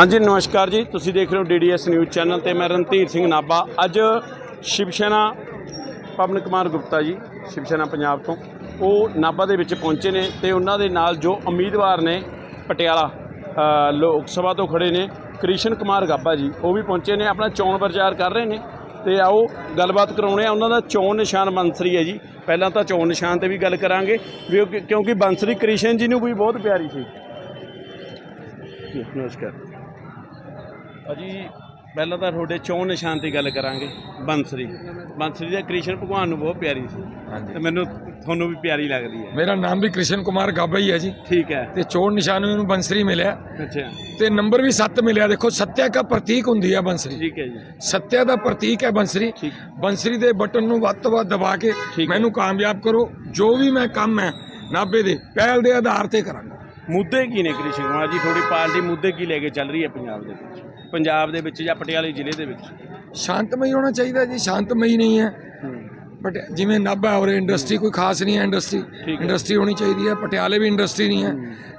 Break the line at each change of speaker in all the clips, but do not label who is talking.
ਹਾਂਜੀ, ਨਮਸਕਾਰ ਜੀ। ਤੁਸੀਂ ਦੇਖ ਰਹੇ ਹੋ ਡੀਡੀਐਸ ਨਿਊਜ਼ ਚੈਨਲ ਤੇ ਮੈਂ ਰਣਧੀਰ ਸਿੰਘ ਨਾਭਾ। ਅੱਜ ਸ਼ਿਵ ਸੈਨਾ ਪਵਨ ਕੁਮਾਰ ਗੁਪਤਾ ਜੀ ਸ਼ਿਵ ਸੈਨਾ ਪੰਜਾਬ ਤੋਂ, ਉਹ ਨਾਭਾ ਦੇ ਵਿੱਚ ਪਹੁੰਚੇ ਨੇ ਤੇ ਉਹਨਾਂ ਦੇ ਨਾਲ ਜੋ ਉਮੀਦਵਾਰ ਨੇ, ਪਟਿਆਲਾ ਲੋਕ ਸਭਾ ਤੋਂ ਖੜੇ ਨੇ, ਕ੍ਰਿਸ਼ਨ ਕੁਮਾਰ ਗਾਬਾ ਜੀ, ਉਹ ਵੀ ਪਹੁੰਚੇ ਨੇ, ਆਪਣਾ ਚੋਣ ਪ੍ਰਚਾਰ ਕਰ ਰਹੇ ਨੇ। ਤੇ ਆਓ, ਗੱਲਬਾਤ ਕਰਾਉਣੇ ਆ ਉਹਨਾਂ ਦਾ ਚੋਣ ਨਿਸ਼ਾਨ ਬੰਸਰੀ ਹੈ ਜੀ। ਪਹਿਲਾਂ ਤਾਂ ਚੋਣ ਨਿਸ਼ਾਨ ਤੇ ਵੀ ਗੱਲ ਕਰਾਂਗੇ ਕਿਉਂਕਿ ਬੰਸਰੀ ਕ੍ਰਿਸ਼ਨ ਜੀ ਨੂੰ ਵੀ ਬਹੁਤ ਪਿਆਰੀ ਸੀ। ਨਮਸਕਾਰ। ਅਜੀ ਪਹਿਲਾਂ ਤਾਂ ਤੁਹਾਡੇ ਚੋਣ ਨਿਸ਼ਾਨ ਦੀ ਗੱਲ ਕਰਾਂਗੇ ਬੰਸਰੀ। ਬੰਸਰੀ ਦਾ ਕ੍ਰਿਸ਼ਨ ਭਗਵਾਨ ਨੂੰ ਬਹੁਤ ਪਿਆਰੀ ਸੀ।
ਹਾਂਜੀ।
ਤੇ ਮੈਨੂੰ ਤੁਹਾਨੂੰ ਵੀ ਪਿਆਰੀ ਲੱਗਦੀ ਹੈ।
ਮੇਰਾ ਨਾਮ ਵੀ ਕ੍ਰਿਸ਼ਨ ਕੁਮਾਰ ਗਾਬਾ ਹੀ ਹੈ ਜੀ।
ਠੀਕ ਹੈ।
ਤੇ ਚੋਣ ਨਿਸ਼ਾਨ ਮੈਨੂੰ ਬੰਸਰੀ ਮਿਲਿਆ।
ਅੱਛਾ।
ਤੇ ਨੰਬਰ ਵੀ 7 ਮਿਲਿਆ। ਦੇਖੋ ਸੱਤਿਆ ਦਾ ਪ੍ਰਤੀਕ ਹੁੰਦੀ ਹੈ ਬੰਸਰੀ।
ਠੀਕ ਹੈ ਜੀ।
ਸੱਤਿਆ ਦਾ ਪ੍ਰਤੀਕ ਹੈ ਬੰਸਰੀ।
ਠੀਕ।
ਬੰਸਰੀ ਦੇ ਬਟਨ ਨੂੰ ਵੱਧ ਤੋਂ ਵੱਧ ਦਬਾ ਕੇ
ਠੀਕ ਹੈ।
ਮੈਨੂੰ ਕਾਮਯਾਬ ਕਰੋ। ਜੋ ਵੀ ਮੈਂ ਕੰਮ ਹੈ ਨਾਭੇ ਦੇ ਪਹਿਲ ਦੇ ਆਧਾਰ ਤੇ ਕਰਾਂਗਾ।
ਮੁੱਦੇ ਕੀ ਨੇ ਕ੍ਰਿਸ਼ਨ ਕੁਮਾਰ ਜੀ? ਤੁਹਾਡੀ ਪਾਰਟੀ ਮੁੱਦੇ ਕੀ ਲੈ ਕੇ ਚੱਲ ਰਹੀ ਹੈ ਪੰਜਾਬ ਦੇ ਵਿੱਚ? ਪੰਜਾਬ ਦੇ ਵਿੱਚ ਜਾਂ ਪਟਿਆਲੇ ਜ਼ਿਲ੍ਹੇ ਦੇ ਵਿੱਚ?
ਸ਼ਾਂਤਮਈ ਹੋਣਾ ਚਾਹੀਦਾ ਜੀ ਸ਼ਾਂਤਮਈ ਨਹੀਂ ਹੈ। ਬਟ ਜਿਵੇਂ ਨਾਭਾ ਔਰ ਇੰਡਸਟਰੀ ਕੋਈ ਖਾਸ ਨਹੀਂ ਹੈ ਇੰਡਸਟਰੀ
ਹੈ।
ਇੰਡਸਟਰੀ ਹੋਣੀ ਚਾਹੀਦੀ ਹੈ ਪਟਿਆਲੇ ਵੀ ਇੰਡਸਟਰੀ ਨਹੀਂ ਹੈ।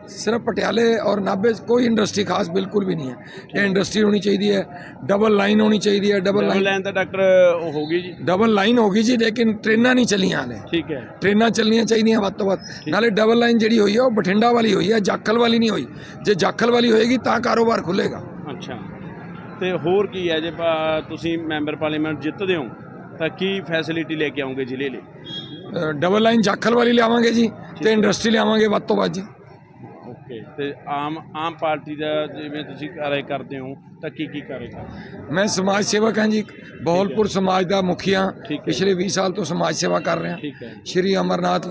ਸਿਰਫ ਪਟਿਆਲੇ ਔਰ ਨਾਭੇ ਕੋਈ ਇੰਡਸਟਰੀ ਖਾਸ ਬਿਲਕੁਲ ਵੀ ਨਹੀਂ ਹੈ। ਇਹ ਇੰਡਸਟਰੀ ਹੋਣੀ ਚਾਹੀਦੀ ਹੈ ਡਬਲ ਲਾਈਨ ਹੋਣੀ ਚਾਹੀਦੀ ਹੈ ਡਬਲ ਲਾਈਨ
ਲਾਈਨ ਤਾਂ ਡਾਕਟਰ ਉਹ ਹੋ ਗਈ ਜੀ।
ਡਬਲ ਲਾਈਨ ਹੋਗੀ ਜੀ ਲੇਕਿਨ ਟ੍ਰੇਨਾਂ ਨਹੀਂ ਚੱਲੀਆਂ ਹਾਲੇ।
ਠੀਕ ਹੈ।
ਟ੍ਰੇਨਾਂ ਚੱਲਣੀਆਂ ਚਾਹੀਦੀਆਂ ਵੱਧ ਤੋਂ ਵੱਧ। ਨਾਲੇ ਡਬਲ ਲਾਈਨ ਜਿਹੜੀ ਹੋਈ ਹੈ ਉਹ ਬਠਿੰਡਾ ਵਾਲੀ ਹੋਈ ਹੈ ਜਾਖਲ ਵਾਲੀ ਨਹੀਂ ਹੋਈ। ਜੇ ਜਾਖਲ ਵਾਲੀ ਹੋਏਗੀ ਤਾਂ ਕਾਰੋਬਾਰ ਖੁੱਲੇਗਾ
ਅੱਛਾ। ਤੇ ਹੋਰ ਕੀ ਹੈ? ਜੇ ਤੁਸੀਂ ਮੈਂਬਰ ਪਾਰਲੀਮੈਂਟ ਜਿੱਤਦੇ ਹੋ ਤਾਂ ਕੀ ਫੈਸਿਲਿਟੀ ਲੈ ਕੇ ਆਉਂਗੇ ਜ਼ਿਲ੍ਹੇ ਲਈ?
ਡਬਲ ਲਾਈਨ ਜਾਖਲ ਵਾਲੀ ਲਿਆਵਾਂਗੇ ਜੀ ਤੇ ਇੰਡਸਟਰੀ ਲਿਆਵਾਂਗੇ ਵੱਧ ਤੋਂ ਵੱਧ ਜੀ।
ਓਕੇ ਤੇ ਆਮ ਆਮ ਪਾਰਟੀ ਦਾ ਜਿਵੇਂ ਤੁਸੀਂ ਕਾਰਜ ਕਰਦੇ ਹੋ ਤਾਂ ਕੀ ਕੀ ਕਾਰਜ
ਮੈਂ ਸਮਾਜ ਸੇਵਕ ਹਾਂ ਜੀ ਬਹੌਲਪੁਰ ਸਮਾਜ ਦਾ ਮੁਖੀਆ
ਠੀਕ ਹੈ।
ਪਿਛਲੇ 20 ਸਾਲ ਤੋਂ ਸਮਾਜ ਸੇਵਾ ਕਰ ਰਿਹਾ।
ਹੈ।
ਸ਼੍ਰੀ ਅਮਰਨਾਥ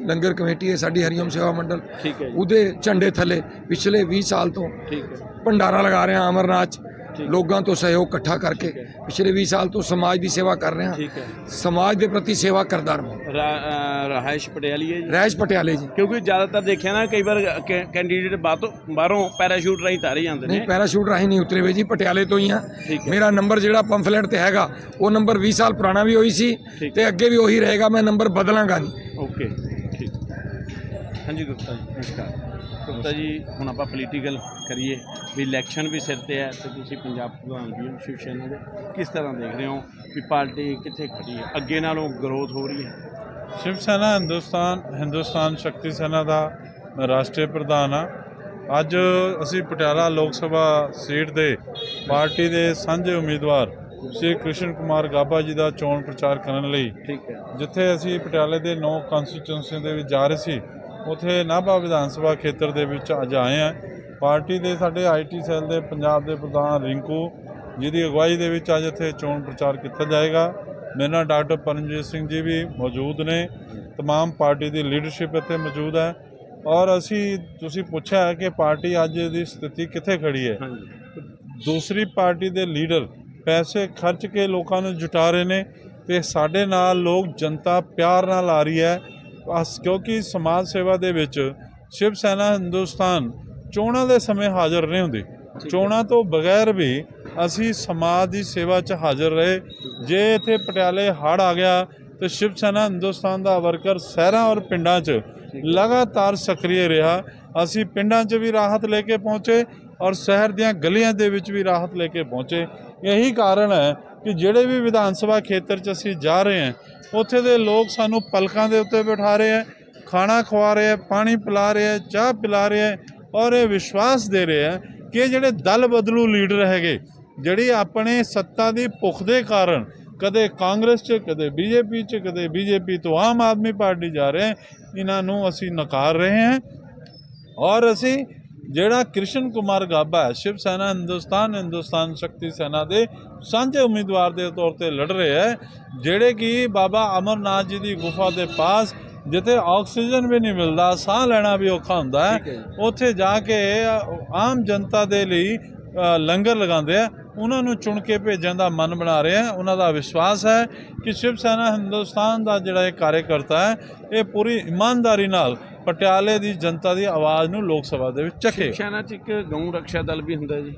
ਲੰਗਰ ਕਮੇਟੀ ਹੈ ਸਾਡੀ ਹਰੀਓਮ ਸੇਵਾ ਮੰਡਲ।
ਠੀਕ ਹੈ
ਉਹਦੇ ਝੰਡੇ ਥੱਲੇ ਪਿਛਲੇ 20 ਸਾਲ ਤੋਂ
ਠੀਕ ਹੈ।
ਭੰਡਾਰਾ ਲਗਾ ਰਿਹਾ ਅਮਰਨਾਥ 'ਚ।
ਠੀਕ।
ਲੋਕਾਂ ਤੋਂ ਸਹਿਯੋਗ ਇਕੱਠਾ ਕਰਕੇ। ਪਿਛਲੇ 20 ਸਾਲ ਤੋਂ ਸਮਾਜ ਦੀ ਸੇਵਾ ਕਰ ਰਿਹਾ।
ਠੀਕ ਹੈ।
ਸਮਾਜ ਦੇ ਪ੍ਰਤੀ ਸੇਵਾ ਕਰਦਾ ਰਹਾਂ
ਰਾ- ਅ, ਪਟਿਆਲੀ ਹੈ ਜੀ?
ਰਹਿਸ਼ ਪਟਿਆਲੇ ਜੀ।
ਕਿਉਂਕਿ ਜ਼ਿਆਦਾਤਰ ਦੇਖਿਆ ਨਾ ਕਈ ਵਾਰ ਕੈ- ਕੈਂਡੀਡੇਟ ਬਾਹਰੋਂ ਬਾਹਰੋਂ ਪੈਰਾਸ਼ੂਟ ਰਾਹੀਂ ਤਾਰੇ ਜਾਂਦੇ
ਨਹੀਂ
ਨੇ
ਪੈਰਾਸ਼ੂਟ ਰਾਹੀਂ ਨਹੀਂ ਉਤਰੇ ਵੇ ਜੀ ਪਟਿਆਲੇ ਤੋਂ ਹੀ ਆ।
ਠੀਕ ਹੈ।
ਮੇਰਾ ਨੰਬਰ ਜਿਹੜਾ ਪੰਫਲੇਟ ਤੇ ਹੈਗਾ ਉਹ ਨੰਬਰ 20 ਸਾਲ ਪੁਰਾਣਾ ਵੀ ਉਹੀ ਸੀ
ਠੀਕ।
ਤੇ ਅੱਗੇ ਵੀ ਉਹੀ ਰਹੇਗਾ ਮੈਂ ਨੰਬਰ ਬਦਲਾਂਗਾ ਨਹੀਂ।
ਓਕੇ ਠੀਕ। ਹਾਂਜੀ ਗੁਪਤਾ ਜੀ ਨਮਸਕਾਰ। ਗੁਪਤਾ ਜੀ ਹੁਣ ਆਪਾਂ ਪੋਲੀਟੀਕਲ ਕਰੀਏ। ਵੀ ਇਲੈਕਸ਼ਨ ਵੀ ਸਿਰ ਤੇ ਹੈ ਤੇ ਤੁਸੀਂ ਪੰਜਾਬ ਪ੍ਰਧਾਨ ਵੀ ਹੋ ਸ਼ਿਵ ਸੈਨਾ ਦੇ ਕਿਸ ਤਰ੍ਹਾਂ ਦੇਖ ਰਹੇ ਹੋ ਵੀ ਪਾਰਟੀ ਕਿੱਥੇ ਖੜੀ ਹੈ? ਅੱਗੇ ਨਾਲੋਂ ਗਰੋਥ ਹੋ ਰਹੀ ਹੈ।
ਸ਼ਿਵ ਸੈਨਾ ਹਿੰਦੁਸਤਾਨ ਹਿੰਦੁਸਤਾਨ ਸ਼ਕਤੀ ਸੈਨਾ ਦਾ ਮੈਂ ਰਾਸ਼ਟਰੀ ਪ੍ਰਧਾਨ ਹਾਂ ਅੱਜ ਅਸੀਂ ਪਟਿਆਲਾ ਲੋਕ ਸਭਾ ਸੀਟ ਦੇ ਪਾਰਟੀ ਦੇ ਸਾਂਝੇ ਉਮੀਦਵਾਰ ਸ਼੍ਰੀ ਕ੍ਰਿਸ਼ਨ ਕੁਮਾਰ ਗਾਬਾ ਜੀ ਦਾ ਚੋਣ ਪ੍ਰਚਾਰ ਕਰਨ ਲਈ
ਠੀਕ ਹੈ।
ਜਿੱਥੇ ਅਸੀਂ ਪਟਿਆਲੇ ਦੇ ਨੌ ਕਨਸਟੀਚੁਐਂਸੀ ਦੇ ਵਿੱਚ ਜਾ ਰਹੇ ਸੀ ਉਥੇ ਨਾਭਾ ਵਿਧਾਨ ਸਭਾ ਖੇਤਰ ਦੇ ਵਿੱਚ ਅੱਜ ਆਏ ਹਾਂ। ਪਾਰਟੀ ਦੇ ਸਾਡੇ ਆਈਟੀ ਸੈੱਲ ਦੇ ਪੰਜਾਬ ਦੇ ਪ੍ਰਧਾਨ ਰਿੰਕੂ ਜਿਹਦੀ ਅਗਵਾਈ ਦੇ ਵਿੱਚ ਅੱਜ ਇੱਥੇ ਚੋਣ ਪ੍ਰਚਾਰ ਕੀਤਾ ਜਾਏਗਾ ਮੇਰੇ ਨਾਲ ਡਾਕਟਰ ਪਰਮਜੀਤ ਸਿੰਘ ਜੀ ਵੀ ਮੌਜੂਦ ਨੇ तमाम ਪਾਰਟੀ ਦੀ ਲੀਡਰਸ਼ਿਪ ਇੱਥੇ ਮੌਜੂਦ ਹੈ ਔਰ ਅਸੀਂ ਤੁਸੀਂ ਪੁੱਛਿਆ ਹੈ ਕਿ ਪਾਰਟੀ ਅੱਜ ਦੀ ਸਥਿਤੀ ਕਿੱਥੇ ਖੜੀ ਹੈ
ਹਾਂਜੀ
ਦੂਸਰੀ ਪਾਰਟੀ ਦੇ ਲੀਡਰ ਪੈਸੇ ਖਰਚ ਕੇ ਲੋਕਾਂ ਨੂੰ ਜੁਟਾ ਰਹੇ ਨੇ ਤੇ ਸਾਡੇ ਨਾਲ ਲੋਕ ਜਨਤਾ ਪਿਆਰ ਨਾਲ ਆ ਰਹੀ ਹੈ ਅਸ ਕਿਉਂਕਿ ਸਮਾਜ ਸੇਵਾ ਦੇ ਵਿੱਚ ਸ਼ਿਵ ਸੈਨਾ ਹਿੰਦੁਸਤਾਨ ਚੋਣਾਂ ਦੇ ਸਮੇਂ ਹਾਜ਼ਰ ਨਹੀਂ ਹੁੰਦੀ। ਚੋਣਾਂ ਤੋਂ ਬਗੈਰ ਵੀ ਅਸੀਂ ਸਮਾਜ ਦੀ ਸੇਵਾ 'ਚ ਹਾਜ਼ਰ ਰਹੇ। ਜੇ ਇੱਥੇ ਪਟਿਆਲੇ ਹੜ ਆ ਗਿਆ ਤੇ ਸ਼ਿਵ ਸੈਨਾ ਹਿੰਦੁਸਤਾਨ ਦਾ ਵਰਕਰ ਸ਼ਹਿਰਾਂ ਔਰ ਪਿੰਡਾਂ 'ਚ ਲਗਾਤਾਰ ਸਕਰੀਏ ਰਿਹਾ। ਅਸੀਂ ਪਿੰਡਾਂ 'ਚ ਵੀ ਰਾਹਤ ਲੈ ਕੇ ਪਹੁੰਚੇ ਔਰ ਸ਼ਹਿਰ ਦੀਆਂ ਗਲੀਆਂ ਦੇ ਵਿੱਚ ਵੀ ਰਾਹਤ ਲੈ ਕੇ ਪਹੁੰਚੇ। ਇਹੀ ਕਾਰਨ ਹੈ ਕਿ ਜਿਹੜੇ ਵੀ ਵਿਧਾਨ ਸਭਾ ਖੇਤਰ 'ਚ ਅਸੀਂ ਜਾ ਰਹੇ ਹਾਂ ਉੱਥੇ ਦੇ ਲੋਕ ਸਾਨੂੰ ਪਲਕਾਂ ਦੇ ਉੱਤੇ ਬਿਠਾ ਰਹੇ ਹੈ ਖਾਣਾ ਖਵਾ ਰਹੇ ਹੈ ਪਾਣੀ ਪਿਲਾ ਰਹੇ ਹੈ ਚਾਹ ਪਿਲਾ ਰਹੇ ਹੈ। ਔਰ ਇਹ ਵਿਸ਼ਵਾਸ ਦੇ ਰਹੇ ਹੈ ਕਿ ਜਿਹੜੇ ਦਲ ਬਦਲੂ ਲੀਡਰ ਹੈਗੇ, ਜਿਹੜੀ ਆਪਣੇ ਸੱਤਾ ਦੀ ਭੁੱਖ ਦੇ ਕਾਰਨ ਕਦੇ ਕਾਂਗਰਸ 'ਚ, ਕਦੇ ਬੀਜੇਪੀ 'ਚ, ਕਦੇ ਬੀਜੇਪੀ ਤੋਂ ਆਮ ਆਦਮੀ ਪਾਰਟੀ ਜਾ ਰਹੇ ਹੈ ਇਹਨਾਂ ਨੂੰ ਅਸੀਂ ਨਕਾਰ ਰਹੇ ਹਾਂ ਔਰ ਅਸੀਂ ਜਿਹੜਾ ਕ੍ਰਿਸ਼ਨ ਕੁਮਾਰ ਗਾਬਾ ਸ਼ਿਵ ਸੈਨਾ, ਹਿੰਦੁਸਤਾਨ ਹਿੰਦੁਸਤਾਨ ਸ਼ਕਤੀ ਸੈਨਾ ਦੇ ਸਾਂਝੇ ਉਮੀਦਵਾਰ ਦੇ ਤੌਰ ਤੇ ਲੜ ਰਹੇ ਹੈ, ਜਿਹੜੇ ਕਿ ਬਾਬਾ ਅਮਰਨਾਥ ਜੀ ਦੀ ਗੁਫਾ ਦੇ ਪਾਸ ਜਿੱਥੇ ਆਕਸੀਜਨ ਵੀ ਨਹੀਂ ਮਿਲਦਾ ਸਾਹ ਲੈਣਾ ਵੀ ਔਖਾ ਹੁੰਦਾ
ਹੈ।
ਉੱਥੇ ਜਾ ਕੇ ਆਮ ਜਨਤਾ ਦੇ ਲਈ ਲੰਗਰ ਲਗਾਉਂਦੇ ਆ। ਉਹਨਾਂ ਨੂੰ ਚੁਣ ਕੇ ਭੇਜਣ ਦਾ ਮਨ ਬਣਾ ਰਹੇ ਆ। ਉਹਨਾਂ ਦਾ ਵਿਸ਼ਵਾਸ ਹੈ ਕਿ ਸ਼ਿਵ ਸੈਨਾ ਹਿੰਦੁਸਤਾਨ ਦਾ ਜਿਹੜਾ ਇਹ ਕਾਰਜਕਰਤਾ ਹੈ ਇਹ ਪੂਰੀ ਇਮਾਨਦਾਰੀ ਨਾਲ ਪਟਿਆਲੇ ਦੀ ਜਨਤਾ ਦੀ ਆਵਾਜ਼ ਨੂੰ ਲੋਕ ਸਭਾ ਦੇ ਵਿੱਚ
ਸ਼ਿਵ
ਚੱਕੇ
ਸੈਨਾ ਚ ਇੱਕ ਗਊ ਰੱਖਿਆ ਦਲ ਵੀ ਹੁੰਦਾ ਜੀ।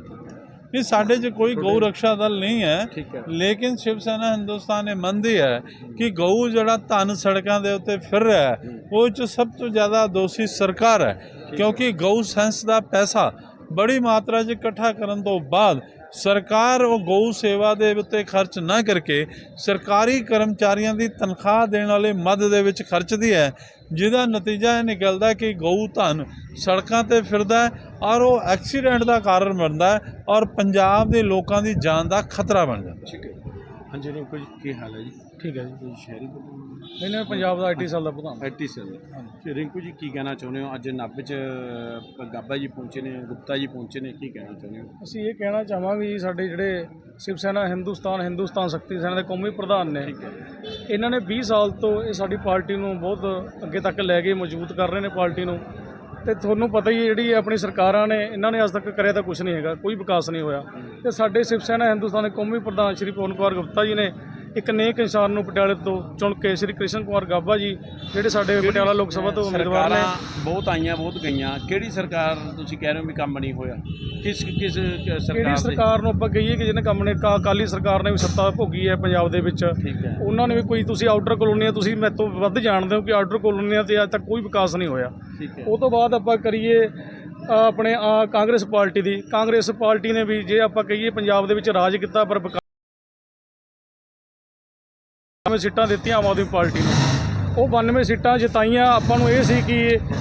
'ਚ ਕੋਈ ਗਊ ਰੱਖਿਆ ਦਲ ਨਹੀਂ ਹੈ।
ਠੀਕ ਹੈ।
ਲੇਕਿਨ ਸ਼ਿਵ ਸੈਨਾ ਹਿੰਦੁਸਤਾਨ ਇਹ ਮੰਨਦੀ ਹੈ ਕਿ ਗਊ ਜਿਹੜਾ ਧਨ ਸੜਕਾਂ ਦੇ ਉੱਤੇ ਫਿਰ ਰਿਹਾ ਹੈ ਉਹ 'ਚ ਸਭ ਤੋਂ ਜ਼ਿਆਦਾ ਦੋਸ਼ੀ ਸਰਕਾਰ ਹੈ। ਕਿਉਂਕਿ ਗਊ ਸੈਂਸ ਦਾ ਪੈਸਾ ਬੜੀ ਮਾਤਰਾ 'ਚ ਇਕੱਠਾ ਕਰਨ ਤੋਂ ਬਾਅਦ ਸਰਕਾਰ ਉਹ ਗਊ ਸੇਵਾ ਦੇ ਉੱਤੇ ਖਰਚ ਨਾ ਕਰਕੇ ਸਰਕਾਰੀ ਕਰਮਚਾਰੀਆਂ ਦੀ ਤਨਖਾਹ ਦੇਣ ਵਾਲੇ ਮਦ ਦੇ ਵਿੱਚ ਖਰਚਦੀ ਹੈ। ਜਿਹਦਾ ਨਤੀਜਾ ਇਹ ਨਿਕਲਦਾ ਕਿ ਗਊ ਧਨ ਸੜਕਾਂ ਤੇ ਫਿਰਦਾ ਔਰ ਉਹ ਐਕਸੀਡੈਂਟ ਦਾ ਕਾਰਨ ਬਣਦਾ ਔਰ ਪੰਜਾਬ ਦੇ ਲੋਕਾਂ ਦੀ ਜਾਨ ਦਾ ਖਤਰਾ ਬਣ ਜਾਂਦਾ
ਠੀਕ ਹੈ। ਹਾਂਜੀ ਰਿੰਕੂ ਜੀ ਕੀ ਹਾਲ ਹੈ ਜੀ?
ਠੀਕ ਹੈ ਜੀ।
ਤੁਸੀਂ ਸ਼ਹਿਰੀ
ਨਹੀਂ ਨਹੀਂ ਪੰਜਾਬ ਦਾ ਆਈਟੀ ਸੈੱਲ ਦਾ ਪ੍ਰਧਾਨ।
ਐਟੀ ਸੈਲ ਤੇ ਰਿੰਕੂ ਜੀ ਕੀ ਕਹਿਣਾ ਚਾਹੁੰਦੇ ਹੋ? ਅੱਜ ਨੱਬ ਚ ਗਾਬਾ ਜੀ ਪਹੁੰਚੇ ਨੇ ਗੁਪਤਾ ਜੀ ਪਹੁੰਚੇ ਨੇ ਕੀ ਕਹਿਣਾ ਚਾਹੁੰਦੇ ਹੋ?
ਅਸੀਂ ਇਹ ਕਹਿਣਾ ਚਾਹਾਂਗੇ ਜੀ ਸਾਡੇ ਜਿਹੜੇ ਸ਼ਿਵ ਸੈਨਾ ਹਿੰਦੁਸਤਾਨ ਹਿੰਦੁਸਤਾਨ ਸ਼ਕਤੀ ਸੈਨਾ ਦੇ ਕੌਮੀ ਪ੍ਰਧਾਨ ਨੇ ਇਹਨਾਂ ਨੇ 20 ਸਾਲ ਤੋਂ ਇਹ ਸਾਡੀ ਪਾਰਟੀ ਨੂੰ ਬਹੁਤ ਅੱਗੇ ਤੱਕ ਲੈ ਕੇ ਮਜ਼ਬੂਤ ਕਰ ਰਹੇ ਨੇ ਪਾਰਟੀ ਨੂੰ। ਤੇ ਤੁਹਾਨੂੰ ਪਤਾ ਹੀ ਹੈ ਜਿਹੜੀ ਆਪਣੀ ਸਰਕਾਰਾਂ ਨੇ, ਇਹਨਾਂ ਨੇ ਅੱਜ ਤੱਕ ਕਰਿਆ ਤਾਂ ਕੁਝ ਨਹੀਂ ਹੈਗਾ, ਕੋਈ ਵਿਕਾਸ ਨਹੀਂ ਹੋਇਆ। ਤੇ ਸਾਡੇ ਸ਼ਿਵ ਸੈਨਾ ਹਿੰਦੁਸਤਾਨ ਦੇ ਕੌਮੀ ਪ੍ਰਧਾਨ ਸ਼੍ਰੀ ਪਵਨ ਕੁਮਾਰ ਗੁਪਤਾ ਜੀ ਨੇ ਇੱਕ ਨੇਕ ਇਨਸਾਨ ਨੂੰ ਪਟਿਆਲੇ ਤੋਂ ਚੁਣ ਕੇ ਸ਼੍ਰੀ ਕ੍ਰਿਸ਼ਨ ਕੁਮਾਰ ਗਾਬਾ ਜੀ ਜਿਹੜੇ ਸਾਡੇ ਪਟਿਆਲਾ ਲੋਕ ਸਭਾ ਤੋਂ ਉਮੀਦਵਾਰ ਨੇ।
ਬਹੁਤ ਆਈਆਂ ਬਹੁਤ ਗਈਆਂ। ਕਿਹੜੀ ਸਰਕਾਰ ਤੁਸੀਂ ਕਹਿ ਰਹੇ ਹੋ ਵੀ ਕੰਮ ਨਹੀਂ ਹੋਇਆ? ਕਿਸ ਕਿਸ ਸਰਕਾਰ
ਕਿਹੜੀ ਸਰਕਾਰ ਨੂੰ ਆਪਾਂ ਕਹੀਏ ਕਿ ਜਿਹਨੇ ਕੰਮ ਨੇ ਕਾ- ਅਕਾਲੀ ਸਰਕਾਰ ਨੇ ਵੀ ਸੱਤਾ ਭੋਗੀ ਹੈ ਪੰਜਾਬ ਦੇ ਵਿੱਚ। ਉਹਨਾਂ ਨੇ ਵੀ ਕੋਈ ਤੁਸੀਂ ਆਊਟਰ ਕਲੋਨੀਆਂ ਤੁਸੀਂ ਮੇਰੇ ਤੋਂ ਵੱਧ ਜਾਣਦੇ ਹੋ ਕਿ ਆਊਟਰ ਕਲੋਨੀਆਂ ਤੇ ਅੱਜ ਤੱਕ ਕੋਈ ਵਿਕਾਸ ਨਹੀਂ ਹੋਇਆ। ਉਹ ਤੋਂ ਬਾਅਦ ਆਪਾਂ ਕਰੀਏ ਆਪਣੇ ਕਾਂਗਰਸ ਪਾਰਟੀ ਦੀ। ਕਾਂਗਰਸ ਪਾਰਟੀ ਨੇ ਵੀ ਜੇ ਆਪਾਂ ਕਹੀਏ ਪੰਜਾਬ ਦੇ ਵਿੱਚ ਰਾਜ ਕੀਤਾ ਪਰ ਵਿਕਾਸ ਵਿੱਚ ਸੀਟਾਂ ਦਿੱਤੀਆਂ ਆਮ ਆਦਮੀ ਪਾਰਟੀ ਨੂੰ। ਉਹ 92 ਸੀਟਾਂ ਜਿਤਾਈਆਂ। ਆਪਾਂ ਨੂੰ ਇਹ ਸੀ ਕਿ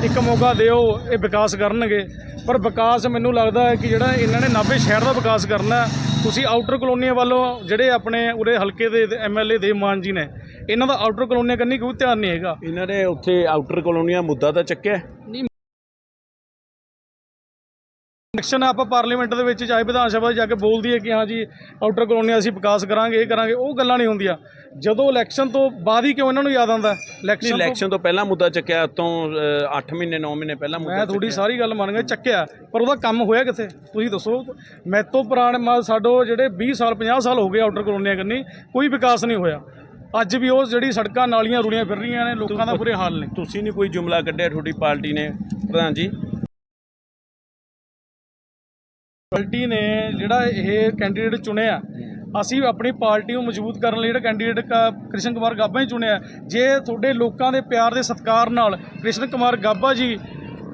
ਇੱਕ ਮੌਕਾ ਦਿਓ ਇਹ ਵਿਕਾਸ ਕਰਨਗੇ। ਪਰ ਵਿਕਾਸ ਮੈਨੂੰ ਲੱਗਦਾ ਹੈ ਕਿ ਜਿਹੜਾ ਇਹਨਾਂ ਨੇ ਨਾਭੇ ਸ਼ਹਿਰ ਦਾ ਵਿਕਾਸ ਕਰਨਾ ਤੁਸੀਂ ਆਊਟਰ ਕਲੋਨੀਆਂ ਵੱਲੋਂ ਜਿਹੜੇ ਆਪਣੇ ਉਰੇ ਹਲਕੇ ਦੇ ਐਮਐਲਏ ਦੇਵ ਮਾਨ ਜੀ ਨੇ ਇਹਨਾਂ ਦਾ ਆਊਟਰ ਕਲੋਨੀਆਂ ਕੰਨੀ ਕੋਈ ਧਿਆਨ ਨਹੀਂ ਹੈਗਾ।
ਇਹਨਾਂ ਨੇ ਉੱਥੇ ਆਊਟਰ ਕਲੋਨੀਆ ਮੁੱਦਾ ਤਾਂ ਚੱਕਿਆ
ਇਲੈਕਸ਼ਨ ਆਪਾਂ ਪਾਰਲੀਮੈਂਟ ਦੇ ਵਿੱਚ ਚਾਹੇ ਵਿਧਾਨ ਸਭਾ ਜਾ ਕੇ ਬੋਲ ਦਈਏ ਕਿ ਹਾਂ ਜੀ ਆਊਟਰ ਕਲੋਨੀਆਂ ਅਸੀਂ ਵਿਕਾਸ ਕਰਾਂਗੇ ਇਹ ਕਰਾਂਗੇ ਉਹ ਗੱਲਾਂ ਨਹੀਂ ਹੁੰਦੀਆਂ। ਜਦੋਂ ਇਲੈਕਸ਼ਨ ਤੋਂ ਬਾਅਦ ਹੀ ਕਿਉਂ ਇਹਨਾਂ ਨੂੰ ਯਾਦ ਆਉਂਦਾ ਇਲੈਕਸ਼ਨ ਤੋਂ
ਇਲੈਕਸ਼ਨ ਤੋਂ ਪਹਿਲਾਂ ਮੁੱਦਾ ਚੱਕਿਆ ਤੋਂ 8 ਮਹੀਨੇ 9 ਮਹੀਨੇ ਪਹਿਲਾਂ ਮੁੱਦਾ
ਮੈਂ
ਚੱਕਿਆ।
ਸਾਰੀ ਗੱਲ ਮੰਨ ਗਿਆ ਚੱਕਿਆ ਪਰ ਉਹਦਾ ਕੰਮ ਹੋਇਆ ਕਿੱਥੇ? ਤੁਸੀਂ ਦੱਸੋ। ਮੈਤੋਂ ਪੁਰਾਣੇ ਮਾ ਸਾਡੋ ਜਿਹੜੇ 20 ਸਾਲ 50 ਸਾਲ ਹੋ ਗਏ ਆਊਟਰ ਕਲੋਨੀਆਂ ਕੰਨੀ ਕੋਈ ਵਿਕਾਸ ਨਹੀਂ ਹੋਇਆ। ਅੱਜ ਵੀ ਉਹ ਜਿਹੜੀ ਸੜਕਾਂ ਨਾਲੀਆਂ ਰੁੜੀਆਂ ਫਿਰ ਰਹੀਆਂ ਨੇ ਲੋਕਾਂ ਦਾ ਬੁਰੇ ਹਾਲ ਨੇ।
ਤੁਸੀਂ ਨਹੀਂ ਕੋਈ ਜੁਮਲਾ ਕੱਢਿਆ ਤੁਹਾਡੀ ਪਾਰਟੀ ਨੇ? ਪ੍ਰਧਾਨ ਜੀ।
ਪਾਰਟੀ ਨੇ ਜਿਹੜਾ ਇਹ ਕੈਂਡੀਡੇਟ ਚੁਣਿਆ, ਅਸੀਂ ਆਪਣੀ ਪਾਰਟੀ ਨੂੰ ਮਜ਼ਬੂਤ ਕਰਨ ਲਈ ਜਿਹੜਾ ਕੈਂਡੀਡੇਟ ਕ੍ਰਿਸ਼ਨ ਕੁਮਾਰ ਗਾਬਾ ਹੀ ਚੁਣਿਆ। ਜੇ ਤੁਹਾਡੇ ਲੋਕਾਂ ਦੇ ਪਿਆਰ ਦੇ ਸਤਿਕਾਰ ਨਾਲ ਕ੍ਰਿਸ਼ਨ ਕੁਮਾਰ ਗਾਬਾ ਜੀ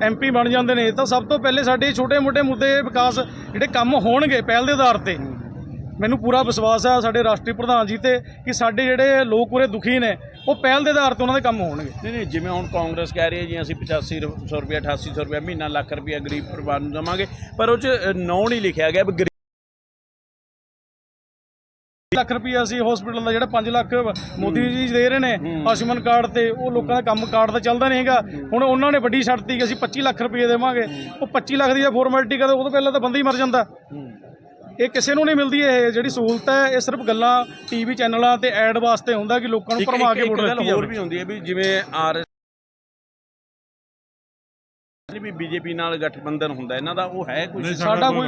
ਐਮਪੀ ਬਣ ਜਾਂਦੇ ਨੇ, ਤਾਂ ਸਭ ਤੋਂ ਪਹਿਲੇ ਸਾਡੇ ਛੋਟੇ-ਮੋਟੇ ਮੁੱਦੇ ਵਿਕਾਸ ਜਿਹੜੇ ਕੰਮ ਹੋਣਗੇ ਪਹਿਲ ਦੇ ਆਧਾਰ ਤੇ। ਮੈਨੂੰ ਪੂਰਾ ਵਿਸ਼ਵਾਸ ਹੈ ਸਾਡੇ ਰਾਸ਼ਟਰੀ ਪ੍ਰਧਾਨ ਜੀ ਤੇ ਕਿ ਸਾਡੇ ਜਿਹੜੇ ਲੋਕ ਉਰੇ ਦੁਖੀ ਨੇ ਉਹ ਪਹਿਲ ਦੇ ਆਧਾਰ ਤੇ ਉਹਨਾਂ ਦੇ ਕੰਮ ਹੋਣਗੇ।
ਨਹੀਂ ਨਹੀਂ ਜਿਵੇਂ ਹੁਣ ਕਾਂਗਰਸ ਕਹਿ ਰਹੀ ਹੈ ਜੀ ਅਸੀਂ 85 ਸੌ ਰੁਪਇਆ 88 ਸੌ ਰੁਪਇਆ ਮਹੀਨਾ ਲੱਖ ਰੁਪਇਆ ਗਰੀਬ ਪਰਿਵਾਰ ਨੂੰ ਦੇਵਾਂਗੇ। ਪਰ ਉਹ ਚ ਨੌ ਨਹੀਂ ਲਿਖਿਆ ਗਿਆ ਵੀ ਗਰੀਬ
ਲੱਖ ਰੁਪਈਆ ਅਸੀਂ ਹਸਪੀਟਲ ਦਾ ਜਿਹੜਾ 5 ਲੱਖ ਮੋਦੀ ਜੀ ਦੇ ਰਹੇ ਨੇ ਆਯੁਸ਼ਮਾਨ ਕਾਰਡ ਤੇ ਉਹ ਲੋਕਾਂ ਦਾ ਕੰਮ ਕਾਰਡ ਤਾਂ ਚੱਲਦਾ ਨਹੀਂ ਹੈਗਾ ਹੁਣ ਉਹਨਾਂ ਨੇ ਵੱਡੀ ਛੱਡਤੀ ਕਿ ਅਸੀਂ 25 ਲੱਖ ਰੁਪਏ ਦੇਵਾਂਗੇ। ਉਹ 25 ਲੱਖ ਦੀ ਫਾਰਮੈਲਿਟੀ ਕਰਦੇ ਉਹ ਤੋਂ ਪਹਿਲਾਂ ਤਾਂ ਬੰਦਾ ਹੀ ਮਰ ਜਾਂਦਾ। ਇਹ ਕਿਸੇ ਨੂੰ ਨਹੀਂ ਮਿਲਦੀ ਇਹ ਜਿਹੜੀ ਸਹੂਲਤ ਹੈ ਇਹ ਸਿਰਫ ਗੱਲਾਂ ਟੀਵੀ ਚੈਨਲਾਂ ਤੇ ਐਡ ਵਾਸਤੇ ਹੁੰਦਾ ਕਿ ਲੋਕਾਂ ਨੂੰ ਭਰਮਾ ਕੇ ਵੋਟ ਦਿੱਤੀ
ਹੋਰ
ਜਾਵੇ।
ਵੀ ਹੁੰਦੀ ਹੈ ਵੀ ਜਿਵੇਂ ਆਰ ਵੀ ਬੀਜੇਪੀ ਨਾਲ ਗਠਬੰਧਨ ਹੁੰਦਾ ਇਹਨਾਂ ਦਾ ਉਹ ਹੈ ਕੁਝ
ਸਾਡਾ ਕੋਈ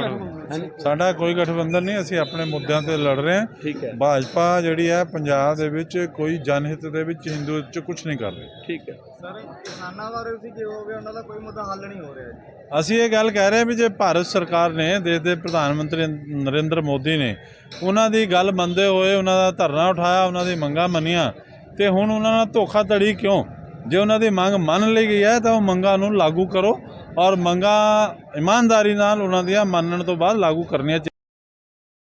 ਸਾਡਾ ਕੋਈ ਗਠਬੰਧਨ ਨਹੀਂ ਅਸੀਂ ਆਪਣੇ ਮੁੱਦਿਆਂ ਤੇ ਲੜ ਰਹੇ ਹਾਂ।
ਠੀਕ ਹੈ।
ਭਾਜਪਾ ਜਿਹੜੀ ਹੈ ਪੰਜਾਬ ਦੇ ਵਿੱਚ ਕੋਈ ਜਨਹਿਤ ਦੇ ਵਿੱਚ ਹਿੰਦੂ ਚ ਕੁਝ ਨਹੀਂ ਕਰ ਰਹੀ।
ਠੀਕ ਹੈ।
ਸਰ ਕਿਸਾਨਾਂ ਬਾਰੇ ਤੁਸੀਂ ਕੀ ਹੋਗੇ ਉਹਨਾਂ ਦਾ ਕੋਈ ਮੁੱਦਾ ਹੱਲ ਨਹੀਂ ਹੋ ਰਿਹਾ
ਅਸੀਂ ਇਹ ਗੱਲ ਕਹਿ ਰਹੇ ਹਾਂ ਵੀ ਜੇ ਭਾਰਤ ਸਰਕਾਰ ਨੇ ਦੇਸ਼ ਦੇ ਪ੍ਰਧਾਨ ਮੰਤਰੀ ਨਰਿੰਦਰ ਮੋਦੀ ਨੇ ਉਹਨਾਂ ਦੀ ਗੱਲ ਮੰਨਦੇ ਹੋਏ ਉਹਨਾਂ ਦਾ ਧਰਨਾ ਉਠਾਇਆ ਉਹਨਾਂ ਦੀ ਮੰਗਾਂ ਮੰਨੀਆਂ ਤੇ ਹੁਣ ਉਹਨਾਂ ਨਾਲ ਧੋਖਾਧੜੀ ਕਿਉਂ? ਜੇ ਉਹਨਾਂ ਦੀ ਮੰਗ ਮੰਨ ਲਈ ਗਈ ਹੈ ਤਾਂ ਉਹ ਮੰਗਾਂ ਨੂੰ ਲਾਗੂ ਕਰੋ ਔਰ ਮੰਗਾਂ ਇਮਾਨਦਾਰੀ ਨਾਲ ਉਹਨਾਂ ਦੀਆਂ ਮੰਨਣ ਤੋਂ ਬਾਅਦ ਲਾਗੂ ਕਰਨੀਆਂ ਚਾਹੀਦੀਆਂ।